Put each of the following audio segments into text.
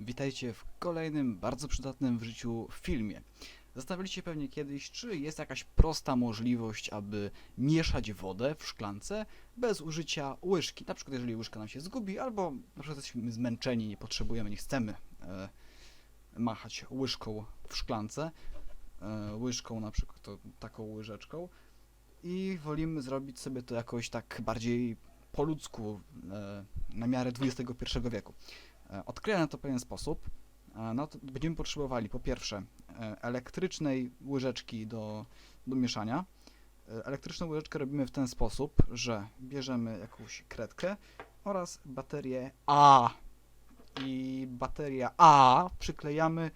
Witajcie w kolejnym bardzo przydatnym w życiu filmie. Zastanawialiście się pewnie kiedyś, czy jest jakaś prosta możliwość, aby mieszać wodę w szklance bez użycia łyżki. Na przykład jeżeli łyżka nam się zgubi, albo na przykład jesteśmy zmęczeni, nie potrzebujemy, nie chcemy e, machać łyżką w szklance. E, łyżką na przykład, to taką łyżeczką. I wolimy zrobić sobie to jakoś tak bardziej po ludzku, e, na miarę XXI wieku. E, Odkryję na to pewien sposób. E, No to będziemy potrzebowali po pierwsze e, elektrycznej łyżeczki do, do mieszania. Elektryczną łyżeczkę robimy w ten sposób, że bierzemy jakąś kredkę oraz baterię A. I bateria A przyklejamy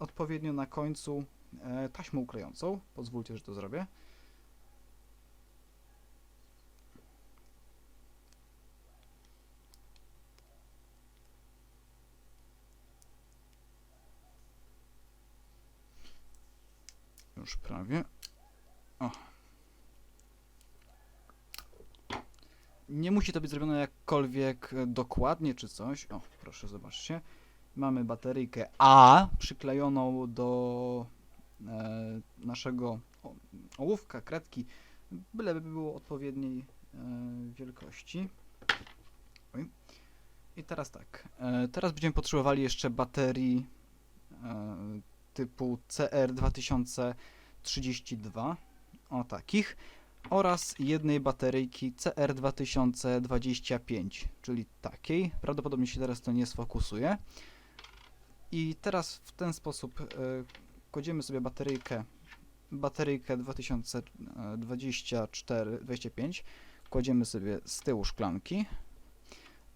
odpowiednio na końcu taśmą klejącą. Pozwólcie, że to zrobię. Już prawie. O. Nie musi to być zrobione jakkolwiek dokładnie czy coś. O, proszę zobaczcie. Mamy bateryjkę A przyklejoną do e, naszego ołówka, kredki, byleby było odpowiedniej e, wielkości. Oj. I teraz tak. E, teraz będziemy potrzebowali jeszcze baterii e, typu CR2032, o takich, oraz jednej bateryjki CR2025, czyli takiej. Prawdopodobnie się teraz to nie sfokusuje. I teraz w ten sposób e, kładziemy sobie bateryjkę, bateryjkę 2024-25, kładziemy sobie z tyłu szklanki,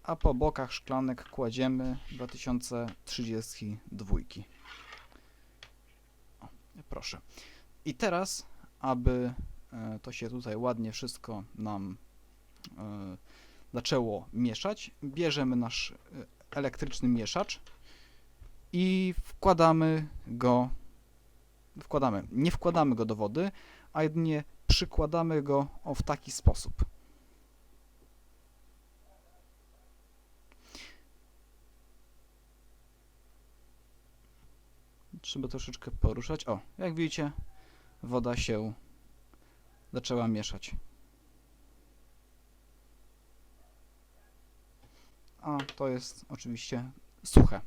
a po bokach szklanek kładziemy 2032. Proszę. I teraz, aby e, to się tutaj ładnie wszystko nam e, zaczęło mieszać, bierzemy nasz e, elektryczny mieszacz i wkładamy go, wkładamy, nie wkładamy go do wody, a jedynie przykładamy go w taki sposób. Trzeba troszeczkę poruszać. O, jak widzicie, woda się zaczęła mieszać. A to jest oczywiście suche.